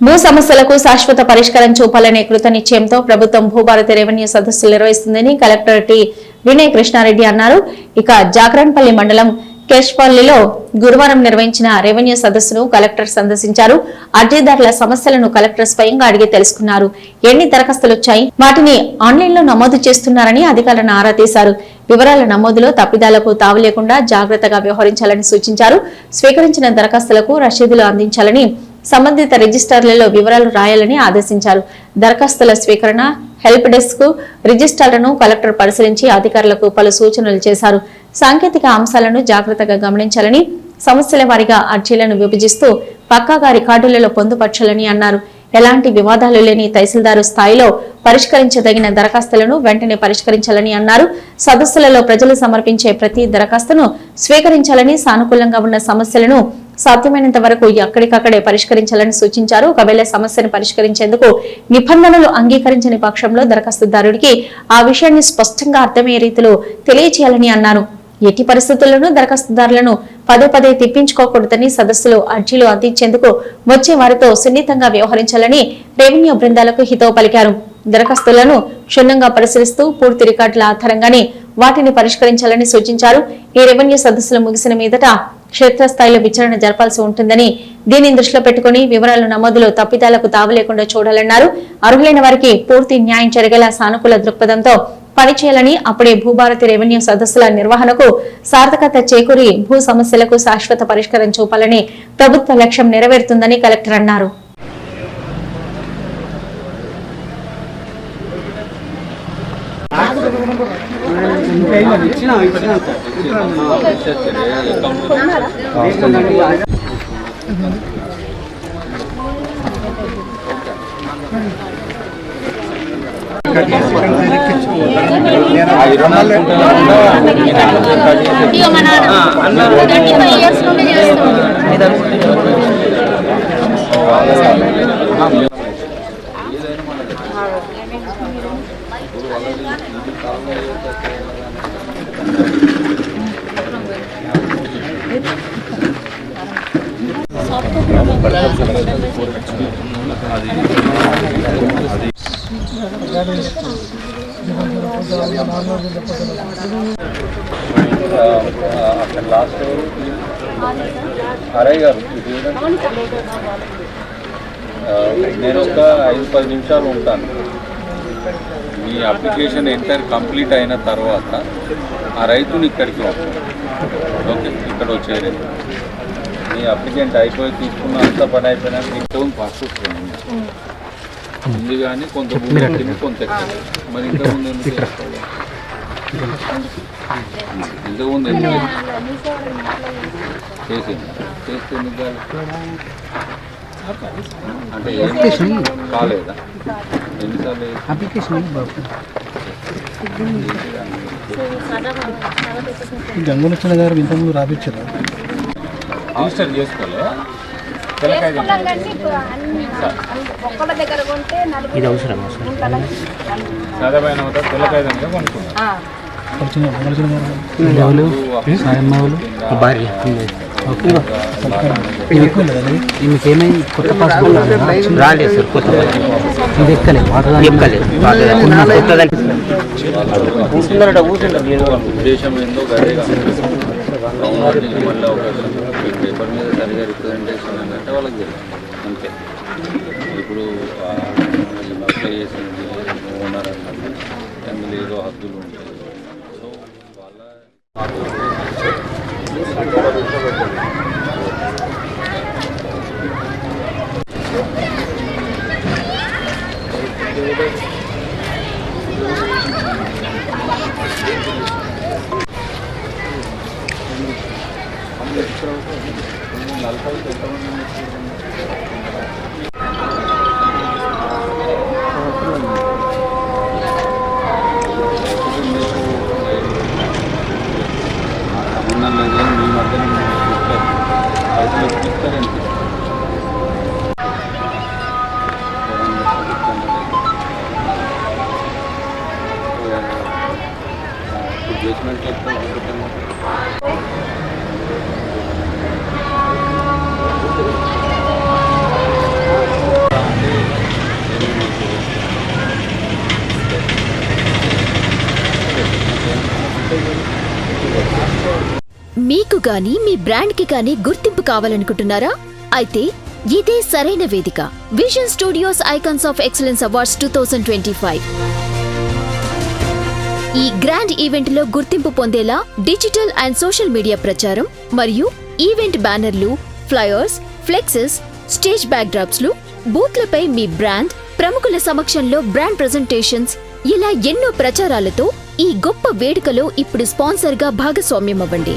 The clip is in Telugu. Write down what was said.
భూ సమస్యలకు శాశ్వత పరిష్కారం చూపాలనే కృతనిశ్చయంతో ప్రభుత్వం భూభారత రెవెన్యూ సదస్సులు నిర్వహిస్తుందని కలెక్టర్ టి వినయ్ కృష్ణారెడ్డి అన్నారు. ఇక జాగరణపల్లి మండలం కేష్పల్లిలో గురువారం నిర్వహించిన రెవెన్యూ సదస్సును కలెక్టర్ సందర్శించారు. అర్జీదారుల సమస్యలను కలెక్టర్ స్వయంగా అడిగి తెలుసుకున్నారు. ఎన్ని దరఖాస్తులు వచ్చాయి వాటిని ఆన్లైన్లో నమోదు చేస్తున్నారని అధికారులను ఆరా తీశారు. వివరాల నమోదులో తప్పిదాలకు తావు లేకుండా జాగ్రత్తగా వ్యవహరించాలని సూచించారు. స్వీకరించిన దరఖాస్తులకు రసీదులు అందించాలని సంబంధిత రిజిస్టర్లలో వివరాలు రాయాలని ఆదేశించారు. దరఖాస్తుల స్వీకరణ హెల్ప్ డెస్క్ రిజిస్టర్లను కలెక్టర్ పరిశీలించి అధికారులకు పలు సూచనలు చేశారు. సాంకేతిక అంశాలను జాగ్రత్తగా గమనించాలని సమస్యల వారిగా అర్జీలను విభజిస్తూ పక్కాగా రికార్డులలో పొందుపరచాలని అన్నారు. ఎలాంటి వివాదాలు లేని తహసీల్దారు స్థాయిలో పరిష్కరించదగిన దరఖాస్తులను వెంటనే పరిష్కరించాలని అన్నారు. సదస్సులలో ప్రజలు సమర్పించే ప్రతి దరఖాస్తును స్వీకరించాలని సానుకూలంగా ఉన్న సమస్యలను సాధ్యమైనంత వరకు ఎక్కడికక్కడే పరిష్కరించాలని సూచించారు. ఒకవేళ సమస్యను పరిష్కరించేందుకు నిబంధనలు అంగీకరించని పక్షంలో దరఖాస్తుదారుడికి ఆ విషయాన్ని స్పష్టంగా అర్థమయ్యే రీతిలో తెలియచేయాలని అన్నారు. ఎట్టి పరిస్థితుల్లోనూ దరఖాస్తుదారులను పదే పదే తిప్పించుకోకూడదని సదస్సులో అర్జీలు అందించేందుకు వచ్చే వారితో సున్నితంగా వ్యవహరించాలని రెవెన్యూ బృందాలకు హితవు పలికారు. దరఖాస్తులను క్షుణ్ణంగా పరిశీలిస్తూ పూర్తి రికార్డుల ఆధారంగానే వాటిని పరిష్కరించాలని సూచించారు. ఈ రెవెన్యూ సదస్సులు ముగిసిన మీదట క్షేత్రస్థాయిలో విచారణ జరపాల్సి ఉంటుందని దీనిని దృష్టిలో పెట్టుకుని వివరాలు నమోదులో తప్పిదాలకు తావలేకుండా చూడాలన్నారు. అర్హులైన వారికి పూర్తి న్యాయం జరిగేలా సానుకూల దృక్పథంతో పనిచేయాలని అప్పుడే భూభారతి రెవెన్యూ సదస్సుల నిర్వహణకు సార్థకత చేకూరి భూ సమస్యలకు శాశ్వత పరిష్కారం చూపాలని ప్రభుత్వ లక్ష్యం నెరవేరుతుందని కలెక్టర్ అన్నారు. మన ట్వంటీ ఫైవ్ ఇయర్స్ నుండి చేస్తున్నాం అక్కడ లాస్ట్ గారు నేను ఒక ఐదు పది నిమిషాలు ఉంటాను మీ అప్లికేషన్ ఎంటర్ కంప్లీట్ అయిన తర్వాత ఆ రైతుని ఇక్కడికి ఓకే ఇక్కడ వచ్చేది మీ అప్లికెంట్ అయిపోయి తీసుకున్న అంత పని అయిపోయినాక ఇంతకు ఫస్ట్ వస్తుంది ఉంది కానీ కొంత కొంత మరి ఇంతకుముందు చేసింది. చేస్తే? అంటే కాలేదా? ఎన్నిసార్లు? అప్లికేషన్ గారు ఇంతకుముందు రాపించారు కొంటే నలుగురు ఇది అవసరం అవసరం చదవైన తెల్లకాయ అంటే కొనుక్కున్నా. గంగులచ్చన గంగులచ్చన గారు సాయమ్మ వాళ్ళు? భార్య. మీకేమైంది కొత్త పాస్పోర్ట్ రాలేదు సార్ కొత్త ఇది ఎక్కలేదు ఎక్కలేదు కూర్చున్నారట కూర్చుంటారు ఉద్దేశం ఏందో పేపర్ మీద సరిగా రిప్రజెంటేషన్ అంటే వాళ్ళకి తెలియదు అంతే ఇప్పుడు అప్లై చేసింది ఓనర్ అన్నది అందులో ఏదో హద్దులు ఉంటాయి సో వాళ్ళ మీకు గాని మీ బ్రాండ్కి కానీ గుర్తింపు కావాలనుకుంటున్నారా? అయితే ఇదే సరైన వేదిక. Vision studios icons of excellence awards two thousand twenty five. ఈ గ్రాండ్ ఈవెంట్లో గుర్తింపు పొందేలా డిజిటల్ అండ్ సోషల్ మీడియా ప్రచారం మరియు ఈవెంట్ బ్యానర్లు ఫ్లయర్స్ ఫ్లెక్సెస్ స్టేజ్ బ్యాక్డ్రాప్స్లు బూత్లపై మీ బ్రాండ్ ప్రముఖుల సమక్షంలో బ్రాండ్ ప్రెజెంటేషన్స్ ఇలా ఎన్నో ప్రచారాలతో ఈ గొప్ప వేడుకలో ఇప్పుడు స్పాన్సర్గా భాగస్వామ్యం అవ్వండి